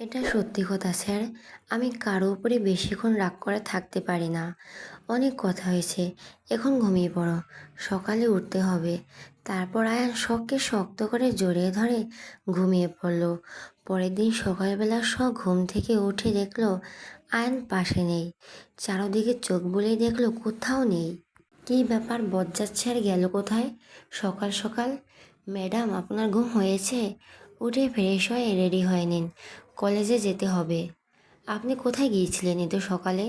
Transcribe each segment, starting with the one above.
এটা সত্যি কথা, স্যার। আমি কারও উপরে বেশিক্ষণ রাগ করে থাকতে পারি না। অনেক কথা হয়েছে, এখন ঘুমিয়ে পড়ো। সকালে উঠতে হবে। তারপর আয়ান শখকে শক্ত করে জড়িয়ে ধরে ঘুমিয়ে পড়ল। পরের দিন সকালবেলা শখ ঘুম থেকে উঠে দেখল আয়ান পাশে নেই। চারোদিকে চোখ বুলিয়ে দেখল কোথাও নেই। কী ব্যাপার, বজ্জাত স্যার গেল কোথায়? সকাল সকাল, ম্যাডাম, আপনার ঘুম হয়েছে? উঠে ফ্রেশ হয়ে রেডি হয়ে নিন। কলেজে যেতে হবে। আপনি কোথায় গিয়েছিলেন এত সকালে?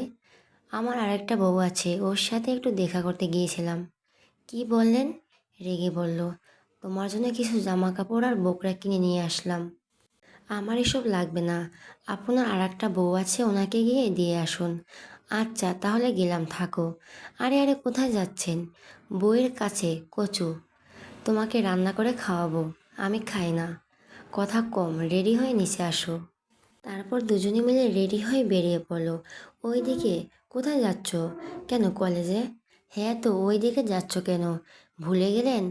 আমার আরেকটা বউ আছে, ওর সাথে একটু দেখা করতে গিয়েছিলাম। কি বললেন? রেগে বলল, তোমার জন্য কিছু জামা কাপড় আর বোকরা কিনে নিয়ে আসলাম। আমার এসব লাগবে না। আপনার আর একটা বউ আছে, ওনাকে গিয়ে দিয়ে আসুন। আচ্ছা তাহলে গেলাম, থাকো। আরে আরে, কোথায় যাচ্ছেন? বউয়ের কাছে, কচু। তোমাকে রান্না করে খাওয়াবো। আমি খাই না। কথা কম, রেডি হয়ে নিচে আসো। তারপর দুজনে মিলে রেডি হয়ে বেরিয়ে পড়ল। ওই দিকে কোথায় যাচ্ছ? কেন কলেজে? হ্যাঁ তো ওই দিকে যাচ্ছ কেন? ভুলে গেলেন?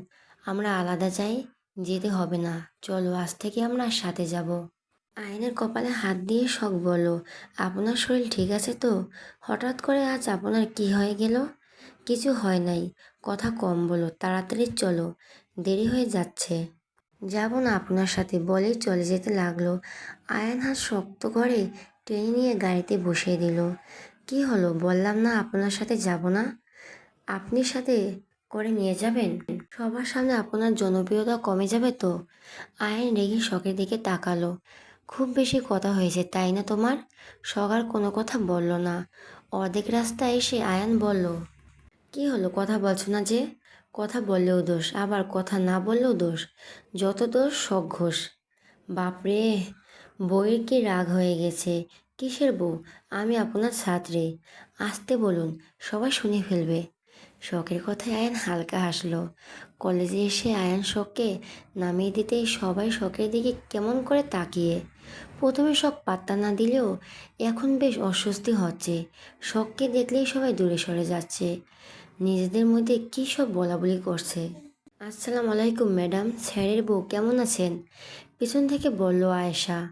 আমরা আলাদা যাই যেতে হবে না। চলো, আজ থেকে আমরা সাথে যাব। আয়নের কপালে হাত দিয়ে শখ বলল, আপনার শরীর ঠিক আছে তো? হঠাৎ করে আজ আপনার কি হয়ে গেল? কিছু হয় নাই। কথা কম বলো, তাড়াতাড়ি চলো। দেরি হয়ে যাচ্ছে। যাব না আপনার সাথে, বলেই চলে যেতে লাগল। আয়ান হাত শক্ত করে টেনে নিয়ে গাড়িতে বসিয়ে দিল। কি হলো? বললাম না আপনার সাথে যাব না? আপনি সাথে করে নিয়ে যাবেন? সবার সামনে আপনার জনপ্রিয়তা কমে যাবে তো? আয়ান রেগে শখের দিকে তাকালো। খুব বেশি কথা হয়েছে, তাই না তোমার? আর কোনো কথা বলল না। অর্ধেক রাস্তায় এসে আয়ান বলল, কি হলো? কথা বলছো না যে? কথা বললেও দোষ, আবার কথা না বললেও দোষ। যত দোষ, সব ঘোষ। বাপরে বইয়ের কি রাগ হয়ে গেছে? কিসের বউ? আমি আপনার ছাত্রী। আসতে বলুন, সবাই শুনে ফেলবে। শখের কথায় আয়ান হালকা হাসলো। কলেজে এসে আয়ান শখকে নামিয়ে দিতেই সবাই শখের দিকে কেমন করে তাকিয়ে। প্রথমে শখ পাত্তা না দিলেও এখন বেশ অস্বস্তি হচ্ছে। শখকে দেখলেই সবাই দূরে সরে যাচ্ছে। নিজেদের মধ্যে কী সব বলাবলি করছে? আসসালাম আলাইকুম, ম্যাডাম। স্যারের বউ কেমন আছেন? পিছন থেকে বলল আয়েশা।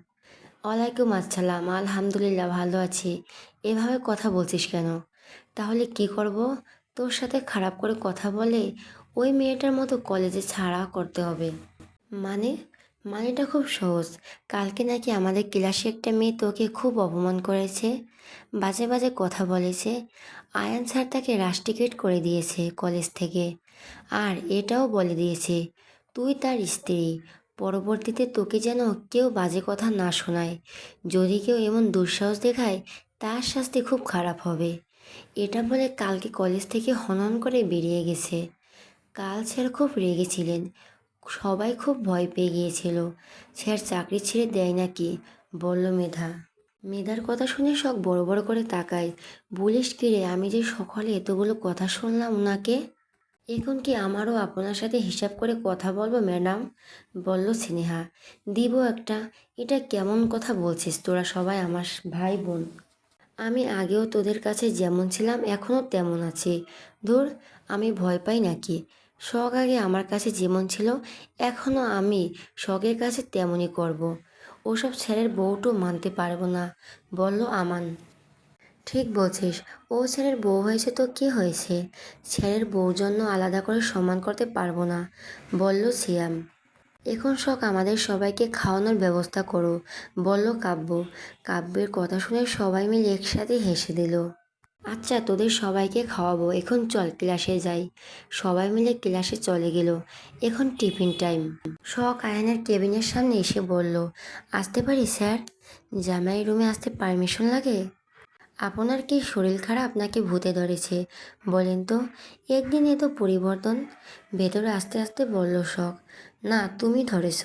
ওয়ালাইকুম আসসালাম, আলহামদুলিল্লাহ ভালো আছি। এভাবে কথা বলছিস কেন? তাহলে কি করব? তোর সাথে খারাপ করে কথা বলে ওই মেয়েটার মতো কলেজে ছাড়া করতে হবে। মানে? মানেটা খুব সহজ। কালকে নাকি আমাদের ক্লাসে একটা মেয়ে তোকে খুব অপমান করেছে। বাজে বাজে কথা বলেছে। আয়ান স্যার তাকে রাস্টিকেট করে দিয়েছে কলেজ থেকে। আর এটাও বলে দিয়েছে, তুই তার স্ত্রী, পরবর্তীতে তোকে যেন কেউ বাজে কথা না শোনায়। যদি কেউ এমন দুঃসাহস দেখায়, তার শাস্তি খুব খারাপ হবে। এটা বলে কালকে কলেজ থেকে হনন করে বেরিয়ে গেছে। কাল স্যার খুব রেগেছিলেন সবাই খুব ভয় পেয়ে গিয়েছিল। স্যার চাকরি ছেড়ে দেয় নাকি? বলল মেধা। মেধার কথা শুনে সব বড় বড় করে তাকায়। বলিস কি রে, আমি যে সকালে এতগুলো কথা শুনলাম ওনাকে এখন কি আমারও আপনার সাথে হিসাব করে কথা বলব, ম্যাডাম? বলল স্নেহা। দিব একটা। এটা কেমন কথা বলছিস তোরা সবাই, আমার ভাই বোন? আমি আগেও তোদের কাছে যেমন ছিলাম, এখনও তেমন আছি। ধুর, আমি ভয় পাই নাকি? শখ আগে আমার কাছে যেমন ছিল, এখনও আমি শখের কাছে তেমনই করব। ওসব ছেলের বউটো মানতে পারব না, বলল আমান। ঠিক বলছিস, ও ছেলের বউ হয়েছে তো কি হয়েছে? ছেলের বউ জন্য আলাদা করে সম্মান করতে পারব না, বলল সিয়াম। এখন শখ আমাদের সবাইকে খাওয়ানোর ব্যবস্থা করো, বলল কাব্য। কাব্যের কথা শুনে সবাই মিলে একসাথে হেসে দিল। আচ্ছা তোদের সবাইকে খাওয়াবো। এখন চল ক্লাসে যাই। সবাই মিলে ক্লাসে চলে গেল। এখন টিফিন টাইম। শখ আয়নের কেবিনের সামনে এসে বলল, আসতে পারি, স্যার? জামাই রুমে আসতে পারমিশন লাগে? আপনার কি শরীর খারাপ নাকি ভূতে ধরেছে? বলেন তো। একদিন এত পরিবর্তন? ভেতরে আস্তে আস্তে বলল শখ, না, তুমি ধরেছ।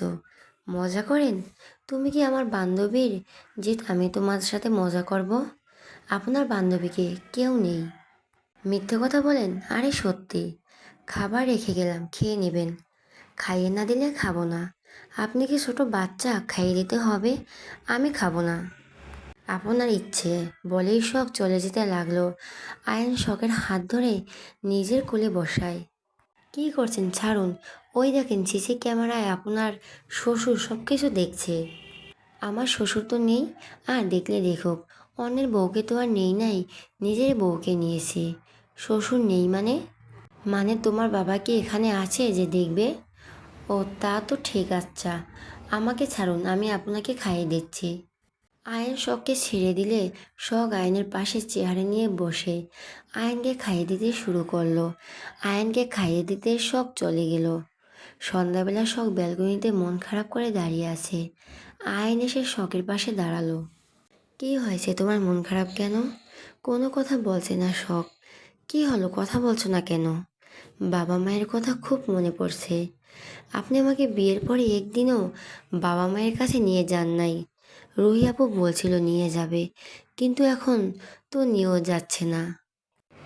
মজা করেন? তুমি কি আমার বান্ধবীর? যে আমি তোমার সাথে মজা করব? আপনার বান্ধবীকে কেউ নেই। মিথ্যে কথা বলেন? আরে সত্যি। খাবার রেখে গেলাম, খেয়ে নেবেন। খাইয়ে না দিলে খাব না। আপনি কি ছোট বাচ্চা? খাইয়ে দিতে হবে? আমি খাব না। আপনার ইচ্ছে বলেই শখ চলে যেতে লাগল। আয়ন শখের হাত ধরে নিজের কোলে বসায়। কী করছেন? ছাড়ুন। ওই দেখেন সিসি ক্যামেরায় আপনার শ্বশুর সব কিছু দেখছে। আমার শ্বশুর তো নেই। আর দেখলে দেখুক। অন্যের বউকে তো আর নেই নাই, নিজের বউকে নিয়েছি। শ্বশুর নেই মানে? মানে তোমার বাবা কি এখানে আছে যে দেখবে? ও, তা তো ঠিক আচ্ছা। আমাকে ছাড়ুন, আমি আপনাকে খাইয়ে দিচ্ছি। আয়ন শখকে ছেড়ে দিলে শখ আয়নের পাশে চেয়ারে নিয়ে বসে। আয়নকে খাইয়ে দিতে শুরু করল। আয়নকে খাইয়ে দিতে শখ চলে গেল। সন্ধ্যাবেলা শখ ব্যালকনিতে মন খারাপ করে দাঁড়িয়ে আছে। আয়ন এসে শখের পাশে দাঁড়াল। কি হয়েছে? তোমার মন খারাপ কেন? কোনো কথা বলছে না শখ। কি হলো? কথা বলছো না কেন? বাবা মায়ের কথা খুব মনে পড়ছে। আপনি আমাকে বিয়ের পরে একদিনও বাবা মায়ের কাছে নিয়ে যান নাই। রুহি আপু বলছিল নিয়ে যাবে, কিন্তু এখন তো নিয়েও যাচ্ছে না।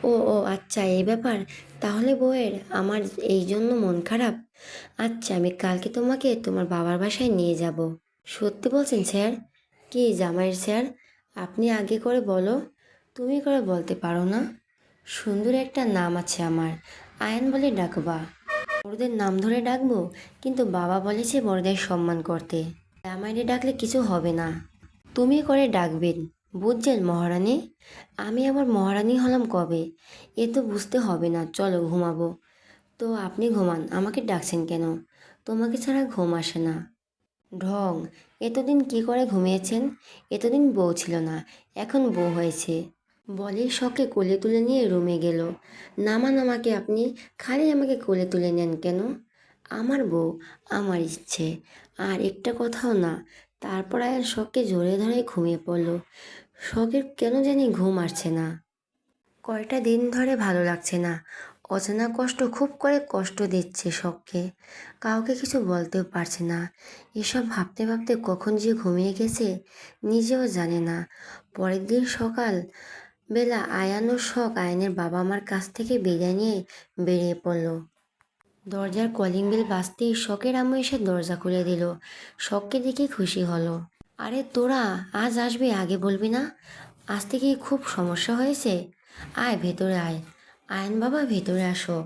ও ও আচ্ছা এই ব্যাপার? তাহলে বউয়ের আমার এই জন্য মন খারাপ? আচ্ছা আমি কালকে তোমাকে তোমার বাবার বাসায় নিয়ে যাব। সত্যি বলছেন, স্যার? কি জামাইয়ের স্যার? আপনি আগে করে বলো। তুমি করে বলতে পারো না। সুন্দর একটা নাম আছে আমার। আয়ন বলে ডাকবা। বড়দের নাম ধরে ডাকবো, কিন্তু বাবা বলেছে বড়দের সম্মান করতে। জামাইরে ডাকলে কিছু হবে না। তুমি করে ডাকবেন। বুঝছেন মহারানী? আমি আবার মহারানী হলাম কবে? এ তো বুঝতে হবে না। চলো ঘুমাবো। তো আপনি ঘুমান। আমাকে ডাকছেন কেন? তোমাকে ছাড়া ঘুম আসে না। ঢং। এতদিন কি করে ঘুমিয়েছেন? এতদিন বউ ছিল না, এখন বউ হয়েছে। বলে শখে কোলে তুলে নিয়ে রুমে গেল। নামান আমাকে আপনি খালি আমাকে কোলে তুলে নেন কেন? আমার বউ, আমার ইচ্ছে। আর একটা কথাও না, তারপর আয়ার শখকে জোরে ধরে ঘুমিয়ে পড়ল। শখের কেন জানি ঘুম আসছে না। কয়টা দিন ধরে ভালো লাগছে না। অচেনা কষ্ট খুব করে কষ্ট দিচ্ছে শখকে কাউকে কিছু বলতেও পারছে না। এসব ভাবতে ভাবতে কখন যে ঘুমিয়ে গেছে, নিজেও জানে না। পরের দিন সকাল বেলা আয়ান শখ আয়নের বাবা মার কাছ থেকে বিদায় নিয়ে বেরিয়ে পড়ল। দরজার কলিং বেল বাজতেই শখের আম্মু এসে দরজা খুলে দিল। শখকে দেখে খুশি হলো। আরে তোরা, আজ আসবি, আগে বলবি না? আজ থেকে খুব সমস্যা হয়েছে। আয়, ভেতরে আয়। আয়ন বাবা, ভেতরে আসো।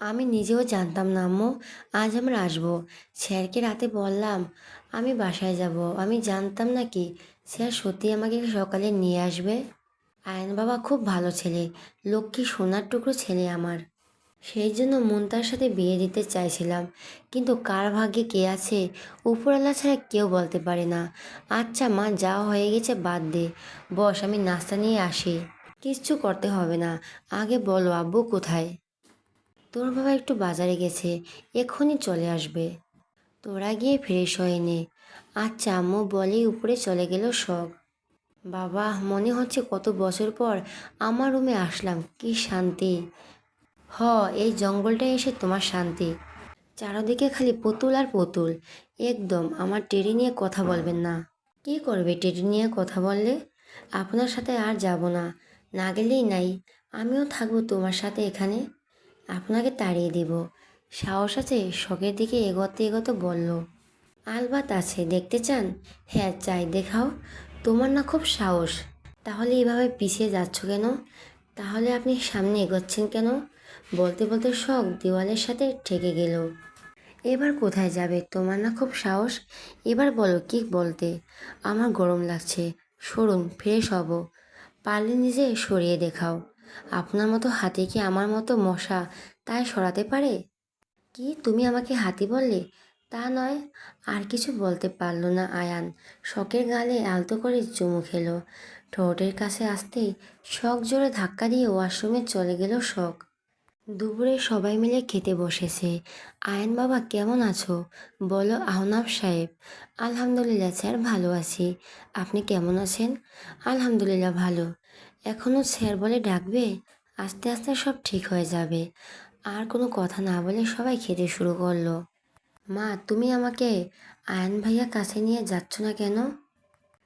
আমি নিজেও জানতাম না, আম্মু। আজ আমরা আসব। স্যারকে রাতে বললাম, আমি বাসায় যাব। আমি জানতাম না কি, স্যার সত্যি আমাকে সকালে নিয়ে আসবে? আয়ন বাবা খুব ভালো ছেলে, লক্ষ্মী সোনার টুকরো ছেলে আমার। সেই জন্য মুনতার সাথে বিয়ে দিতে চাইছিলাম, কিন্তু কার ভাগ্যে কে আছে, উপরওয়ালা ছাড়া কেউ বলতে পারে না। আচ্ছা মা যা হয়ে গেছে, বাদ দে। বস, আমি নাস্তা নিয়ে আসি। কিচ্ছু করতে হবে না। আগে বলো, আব্বু কোথায়? তোর বাবা একটু বাজারে গেছে এক্ষুনি চলে আসবে। তোরা গিয়ে ফ্রেশ হয়ে আচ্ছা আম্মু বলেই উপরে চলে গেল শখ বাবা, মনে হচ্ছে কত বছর পর আমার রুমে আসলাম, কি শান্তি। হ, এই জঙ্গলটায় এসে তোমার শান্তি। চারদিকে খালি পুতুল আর পুতুল। একদম, আমার টেরি নিয়ে কথা বলবেন না। কি করবে টেরি নিয়ে কথা বললে? আপনার সাথে আর যাব না। না গেলেই নাই। আমিও থাকব তোমার সাথে এখানে। আপনাকে তাড়িয়ে দেব। সাহস আছে শখের দিকে এগোতে এগোতে বলল। আলবাত আছে, দেখতে চান? হ্যাঁ চাই, দেখাও। তোমার না খুব সাহস। তাহলে এভাবে পিছিয়ে যাচ্ছ কেন? তাহলে আপনি সামনে এগোচ্ছেন কেন? বলতে বলতে শখ দেওয়ালের সাথে ঠেকে গেল। এবার কোথায় যাবে? তোমার না খুব সাহস? এবার বলো কি বলতে? আমার গরম লাগছে। সরুন, ফ্রেশ হব। পারলে নিজে সরিয়ে দেখাও। আপনার মতো হাতি কি আমার মতো মশা তাই সরাতে পারে? কি তুমি আমাকে হাতি বললে? তা নয়, আর কিছু বলতে পারল না আয়ান। শখের গালে আলতো করে চুমু খেলো। ঠোঁটের কাছে আসতেই শখ জোরে ধাক্কা দিয়ে ওয়াশরুমে চলে গেল শখ। দুপুরে সবাই মিলে খেতে বসেছে। আয়ন বাবা, কেমন আছো? বলো, আহনাব সাহেব। আলহামদুলিল্লাহ স্যার, ভালো আছি। আপনি কেমন আছেন? আলহামদুলিল্লাহ, ভালো। এখনও স্যার বলে ডাকবে? আস্তে আস্তে সব ঠিক হয়ে যাবে। আর কোনো কথা না বলে সবাই খেতে শুরু করল। মা, তুমি আমাকে আয়ন ভাইয়া কাছে নিয়ে যাচ্ছ না কেন?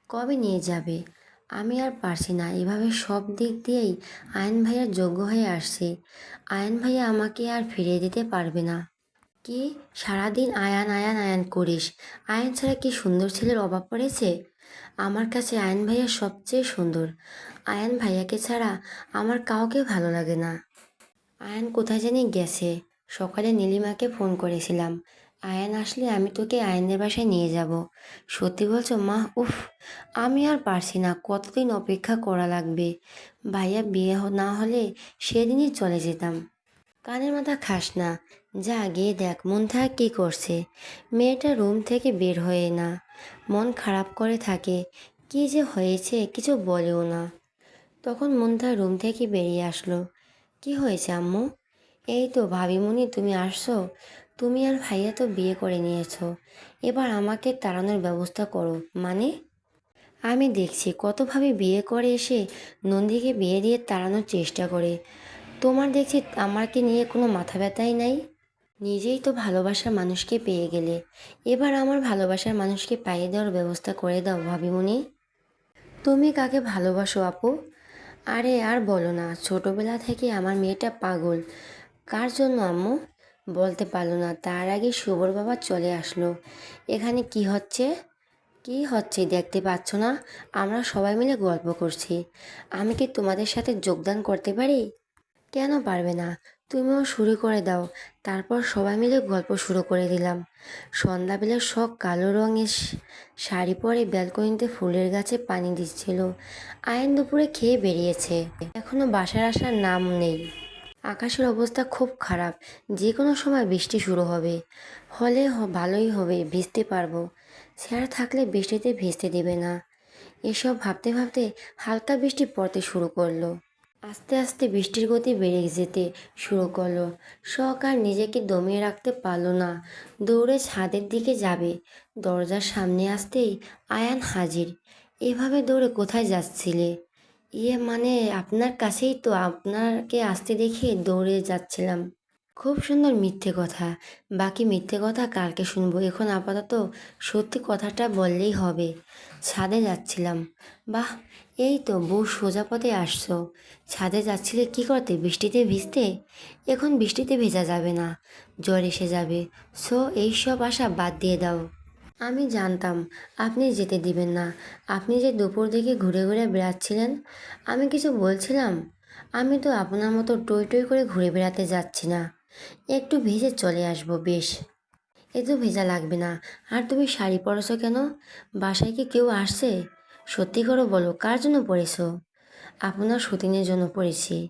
কবে নিয়ে যাবে? আমি আর পারছি না। এভাবে সব দিক দিয়েই আয়ন ভাইয়ার যোগ্য হয়ে আসছি। আয়ন ভাইয়া আমাকে আর ফিরিয়ে দিতে পারবে না। কি? সারাদিন আয়ান আয়ান আয়ান করিস। আয়ন ছাড়া কি সুন্দর ছেলের অভাব পড়েছে? আমার কাছে আয়ন ভাইয়া সবচেয়ে সুন্দর। আয়ন ভাইয়াকে ছাড়া আমার কাউকে ভালো লাগে না। আয়ন কোথায় জানি গেছে। সকালে নীলিমাকে ফোন করেছিলাম। আয়ান আসলে আমি তোকে আয়নের বাসায় নিয়ে যাব। সত্যি বলছো, মা? উফ, আমি আর পারছি না। কতদিন অপেক্ষা করা লাগবে? ভাইয়া, বিয়ে না হলে সেদিনই চলে যেতাম। কানের মাথা খাস না। যা, গিয়ে দেখ মনথা কী করছে। মেয়েটা রুম থেকে বের হয়ে না মন খারাপ করে থাকে। কি যে হয়েছে কিছু বলেও না। তখন মনথা রুম থেকে বেরিয়ে আসলো। কি হয়েছে, আম্মু? এই তো, ভাবিমণি, তুমি আসছো? তুমি আর ভাইয়া তো বিয়ে করে নিয়েছো। এবার আমাকে তাড়ানোর ব্যবস্থা করো। মানে? আমি দেখছি কতভাবে বিয়ে করে এসে নন্দীকে বিয়ে দিয়ে তাড়ানোর চেষ্টা করে। তোমার দেখছি আমাকে নিয়ে কোনো মাথা ব্যথাই নাই? নিজেই তো ভালোবাসার মানুষকে পেয়ে গেলে। এবার আমার ভালোবাসার মানুষকে পাইয়ে দেওয়ার ব্যবস্থা করে দাও ভাবিমণি। তুমি কাকে ভালোবাসো আপু? আরে আর বলো না, ছোটোবেলা থেকে আমার মেয়েটা পাগল। কার জন্য আম্মু? বলতে পারল না। তার আগে শুভর বাবা চলে আসলো। এখানে কি হচ্ছে? কি হচ্ছে দেখতে পাচ্ছ না? আমরা সবাই মিলে গল্প করছি। আমি কি তোমাদের সাথে যোগদান করতে পারি? কেন পারবে না? তুমিও শুরু করে দাও। তারপর সবাই মিলে গল্প শুরু করে দিলাম। সন্ধ্যাবেলা সব কালো রঙের শাড়ি পরে ব্যালকনিতে ফুলের গাছে পানি দিচ্ছিল। আয়ন দুপুরে খেয়ে বেরিয়েছে। এখনও বাসার আসার নাম নেই। আকাশের অবস্থা খুব খারাপ। যে কোনো সময় বৃষ্টি শুরু হবে। হলে ভালোই হবে, ভিজতে পারব। স্যার থাকলে বৃষ্টিতে ভিজতে দেবে না। এসব ভাবতে ভাবতে হালকা বৃষ্টি পড়তে শুরু করল। আস্তে আস্তে বৃষ্টির গতি বেড়ে যেতে শুরু করল। শখ আর নিজেকে দমিয়ে রাখতে পারল না। দৌড়ে ছাদের দিকে যাবে। দরজার সামনে আসতেই আয়ান হাজির। এভাবে দৌড়ে কোথায় যাচ্ছিলে? ইয়ে মানে আপনার কাছেই তো আপনাকে আসতে দেখে দৌড়ে যাচ্ছিলাম। খুব সুন্দর মিথ্যে কথা। বাকি মিথ্যে কথা কালকে শুনব। এখন আপাতত সত্যি কথাটা বললেই হবে। ছাদে যাচ্ছিলাম। বাহ, এই তো বউ সোজা পথে আসছো। ছাদে যাচ্ছিলে কি করতে? বৃষ্টিতে ভিজতে? এখন বৃষ্টিতে ভেজা যাবে না। জ্বর এসে যাবে। সো এইসব আশা বাদ দিয়ে দাও। আমি জানতাম, আপনি যেতে দিবেন না। আপনি যে দুপুর দিকে ঘুরে ঘুরে বেড়াচ্ছিলেন, আমি কিছু বলছিলাম? আমি তো আপনার মতো টই টই করে ঘুরে বেড়াতে যাচ্ছি না। একটু ভেজে চলে আসব, বেশ। এ তো ভেজা লাগবে না। আর তুমি শাড়ি পরেছো কেন? বাসায় কি কেউ আসছে? সত্যি করে বলো, কার জন্য পরেছো? আপনার সতীনের জন্য পরেছি।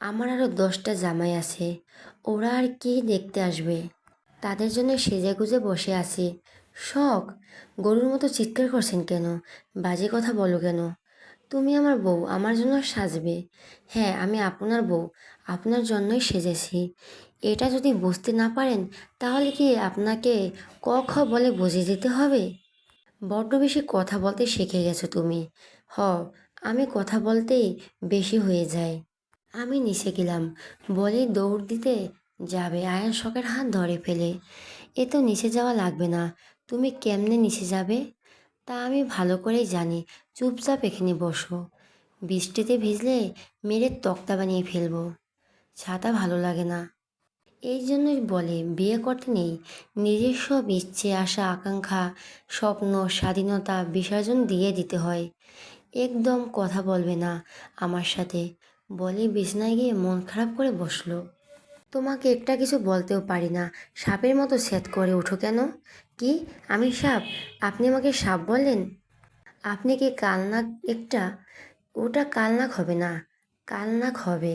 আমার আরও দশটা জামাই আছে। ওরা আর কি দেখতে আসবে? তাদের জন্য সেজে গুজে বসে আছি। শখ? গরুর মতো চিৎকার করছেন কেন? বাজে কথা বলো কেন? তুমি আমার বউ, আমার জন্য সাজবে। হ্যাঁ আমি আপনার বউ, আপনার জন্যই সেজেছি। এটা যদি বুঝতে না পারেন, তাহলে কি আপনাকে ক খ বলে বুঝিয়ে দিতে হবে? বড্ড বেশি কথা বলতে শিখে গেছো তুমি। হ, আমি কথা বলতেই বেশি হয়ে যায় আমি নিচে গেলাম। বলে, দৌড় দিতে যাবে। আয়ান শখের হাত ধরে ফেলে। এ তো নিচে যাওয়া লাগবে না। তুমি কেমনে নিচে যাবে? তা আমি ভালো করেই জানি। চুপচাপ এখানে বসো। বৃষ্টিতে ভিজলে মেরে তক্তা বানিয়ে ফেলব। ছাতা ভালো লাগে না। এই জন্যই বলে, বিয়ে করতে নেই। নিজের সব ইচ্ছে, আশা, আকাঙ্ক্ষা, স্বপ্ন, স্বাধীনতা, বিসর্জন দিয়ে দিতে হয়। একদম কথা বলবে না আমার সাথে। বলে বিছনায় গিয়ে মন খারাপ করে বসল। তোমাকে একটা কিছু বলতেও পারি না। সাপের মতো সেট করে উঠো কেন? কি? আমি সাপ। আপনি আমাকে সাপ বললেন আপনি কি কালনাক একটা? ওটা কালনাক হবে না। কালনাক হবে।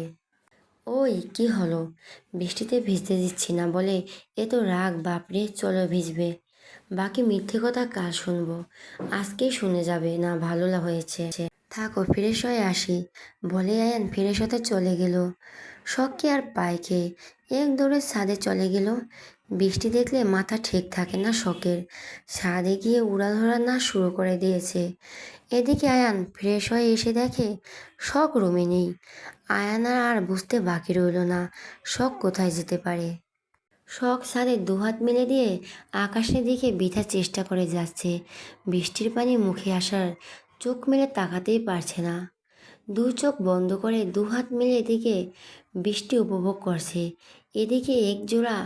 ওই, কি হলো? বৃষ্টিতে ভিজতে দিচ্ছি না বলে এ তো রাগ বাপরে চলো ভিজবে। বাকি মিথ্যে কথা কাল শুনব? আজকেই শুনে যাবে, না ভালো হয়েছে। থাকো, ফ্রেশ হয়ে আসি। বলে আয়ান ফ্রেশ হতে চলে গেল। শখকে আর পায় কে? এক দৌড়ে ছাদে চলে গেল। বৃষ্টি দেখলে মাথা ঠিক থাকে না শখের। ছাদে গিয়ে উড়াধরা না শুরু করে দিয়েছে। এদিকে আয়ান ফ্রেশ হয়ে এসে দেখে শখ রুমে নেই। আয়ানার আর বুঝতে বাকি রইল না, শখ কোথায় যেতে পারে? শখ ছাদে দুহাত মেলে দিয়ে আকাশের দিকে বিধার চেষ্টা করে যাচ্ছে। বৃষ্টির পানি মুখে আসার চোখ মেলে তাকাতেই পারছে না। দু চোখ বন্ধ করে দুহাত মেলে এদিকে বৃষ্টি উপভোগ করছে। এদিকে এক জোড়া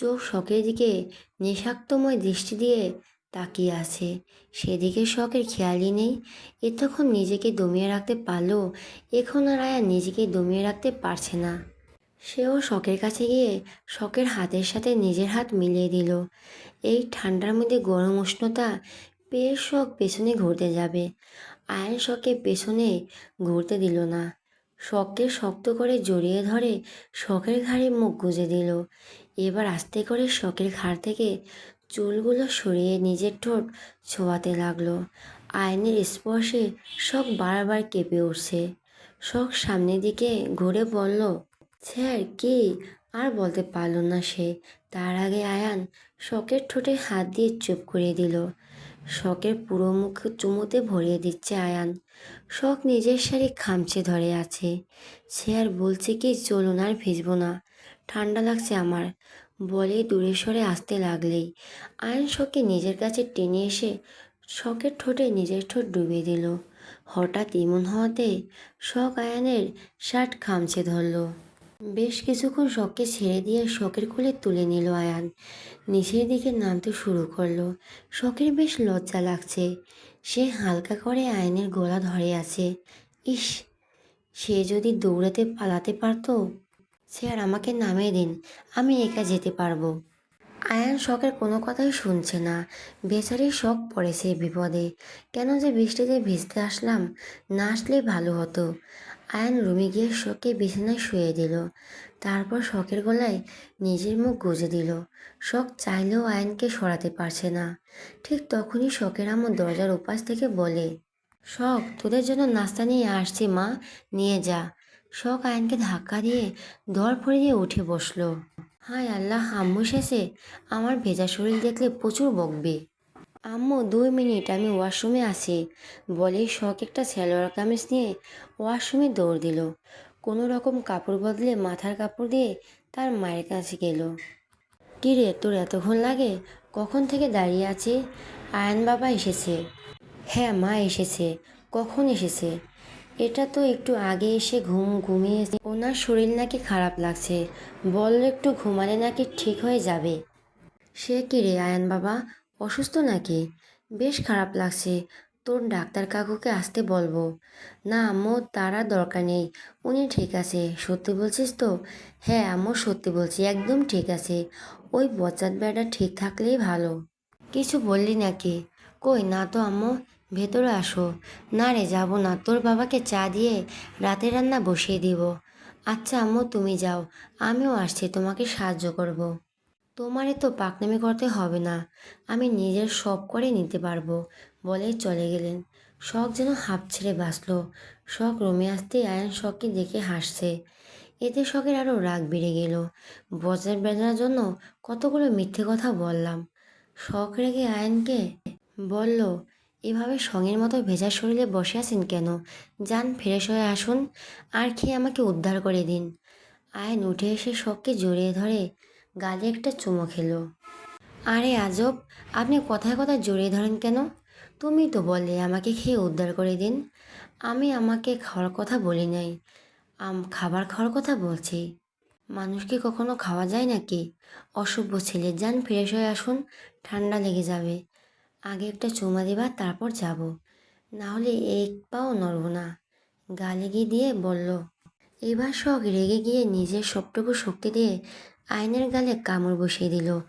চোখ শখের দিকে নেশাক্তময় দৃষ্টি দিয়ে তাকিয়ে আছে। সেদিকে শখের খেয়ালই নেই। এতক্ষণ নিজেকে দমিয়ে রাখতে পারলেও এখন আর আয়া নিজেকে দমিয়ে রাখতে পারছে না। সেও শখের কাছে গিয়ে শখের হাতের সাথে নিজের হাত মিলিয়ে দিল। এই ঠান্ডার মধ্যে গরম উষ্ণতা পেয়ে শখ পেছনে ঘুরতে যাবে। আয়ন শখকে পেছনে ঘুরতে দিল না। শখকে শক্ত করে জড়িয়ে ধরে শখের ঘাড়ে মুখ গুজে দিল। এবার আস্তে করে শখের ঘাড় থেকে চুলগুলো সরিয়ে নিজের ঠোঁট ছোঁয়াতে লাগল। আয়নের স্পর্শে শখ বারবার কেঁপে উঠছে। শখ সামনের দিকে ঘুরে বলল, স্যার, কি? আর বলতে পারল না সে। তার আগে আয়ান শখের ঠোঁটে হাত দিয়ে চুপ করিয়ে দিল। শখের পুরো মুখ চুমুতে ভরিয়ে দিচ্ছে আয়ান। শখ নিজের শাড়ি খামচে ধরে আছে। সে আর বলছে কি, চলুন আর ভিজবো না। ঠান্ডা লাগছে আমার। বলে দূরে সরে আসতে লাগলেই। আয়ন শখকে নিজের কাছে টেনে এসে শখের ঠোঁটে নিজের ঠোঁট ডুবিয়ে দিল। হঠাৎ ইমন হওয়াতে শখ আয়ানের শার্ট খামচে ধরলো। বেশ কিছুক্ষণ শখকে ছেড়ে দিয়ে শখের কোলে তুলে নিল আয়ান। নিচের দিকে নামতে শুরু করল। শখের বেশ লজ্জা লাগছে। সে হালকা করে আয়নের গলা ধরে আছে। ইস, সে যদি দৌড়াতে পালাতে পারতো? সে আর আমাকে নামিয়ে দিন। আমি একা যেতে পারব। আয়ান শখের কোনো কথাই শুনছে না। বেচারি শখ পড়েছে বিপদে। কেন যে বৃষ্টিতে ভিজতে আসলাম, না আসলেই ভালো হতো। আয়ান রুমে গিয়ে শখকে বিছানায় শুয়ে দিল। তারপর শখের গলায় নিজের মুখ গুজে দিল। শখ চাইলেও আয়নকে সরাতে পারছে না। ঠিক তখনই শখের আমার দরজার উপাস থেকে বলে, শখ, তোদের জন্য নাস্তা নিয়ে আসছি মা, নিয়ে যা। শখ আয়নকে ধাক্কা দিয়ে দর দিয়ে উঠে বসল। হায় আল্লাহ, আম্মু শেষে আমার ভেজা শরীর দেখলে প্রচুর বকবে। আম্মু, দুই মিনিট, আমি ওয়াশরুমে আসি বলেই শখ একটা সালোয়ার কামিজ নিয়ে ওয়াশরুমে দৌড় দিল। কোনো রকম কাপড় বদলে মাথার কাপড় দিয়ে তার মায়ের কাছে গেল। কী রে, তোর এতক্ষণ লাগে? কখন থেকে দাঁড়িয়ে আছি? আয়ন বাবা এসেছে। হ্যাঁ মা এসেছে। কখন এসেছে? এটা তো একটু আগে এসে ঘুম ঘুমিয়ে ওনার শরীর নাকি খারাপ লাগছে। বলল একটু ঘুমালে নাকি ঠিক হয়ে যাবে। সে কি রে আয়ান বাবা? অসুস্থ নাকি? বেশ খারাপ লাগছে। তোর ডাক্তার কাকুকে আসতে বলব। না, আম্মু, তার দরকার নেই। উনি ঠিক আছে। সত্যি বলছিস তো? হ্যাঁ আম্মু, সত্যি বলছি, একদম ঠিক আছে। ওই বচাত বেড়া ঠিক থাকলেই ভালো। কিছু বললি নাকি? কই, না তো আম্মু, ভেতরে আসো। না রে, যাব না। তোর বাবাকে চা দিয়ে রাতে রান্না বসিয়ে দিব। আচ্ছা আম্মু, তুমি যাও। আমিও আসছি, তোমাকে সাহায্য করব। তোমারে তো পাকনামি করতে হবে না। আমি নিজের সব করে নিতে পারব বলে চলে গেলেন। শখ যেন হাঁপ ছেড়ে বাঁচলো। শখ রুমে আসতেই আয়ন শখকে দেখে হাসছে। এতে শখের আরও রাগ বেড়ে গেল। বজ্রের বেদনার জন্য কতগুলো মিথ্যে কথা বললাম। শখ রেগে আয়নকে বলল, এভাবে সঙ্গের মতো ভেজা শরীরে বসে আছেন কেন? যান, ফ্রেশ হয়ে আসুন। আর খেয়ে আমাকে উদ্ধার করে দিন। আয়ন উঠে এসে শখকে জড়িয়ে ধরে গালে একটা চুমো খেলো। আরে আজব, আপনি কথায় কথায় জড়িয়ে ধরেন কেন? তুমি তো বলে আমাকে খেয়ে উদ্ধার করে দিন। আমি আমাকে খাওয়ার কথা বলি নাই। আম, খাবার খাওয়ার কথা বলছি। মানুষকে কখনো খাওয়া যায় নাকি? অসভ্য ছেলে, যান ফ্রেশ হয়ে আসুন, ঠান্ডা লেগে যাবে। আগে একটা চুমা দিবা, তারপর যাব। না হলে এক পাও নড়ব না। গালে গিয়ে দিয়ে বলল, এবার শখ রেগে গিয়ে নিজের সবটুকু শক্তি দিয়ে আয়নের গালে কামড় বসিয়ে দিল।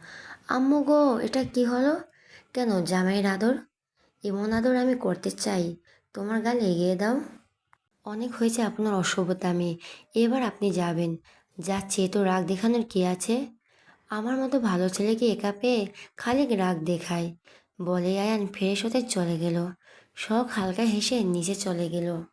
আম্মু গো, এটা কি হলো? কেন, জামাইয়ের আদর? এমন আদর আমি করতে চাই। তোমার গালে এগিয়ে দাও। অনেক হয়েছে আপনার অসভ্যতামি এবার আপনি যাবেন। যাচ্ছে তো রাগ দেখানোর কি আছে? আমার মতো ভালো ছেলেকে একা পেয়ে খালি রাগ দেখায়। বলে আয়ান ফ্রেশ হতে চলে গেল। শখ হালকা হেসে নিচে চলে গেল।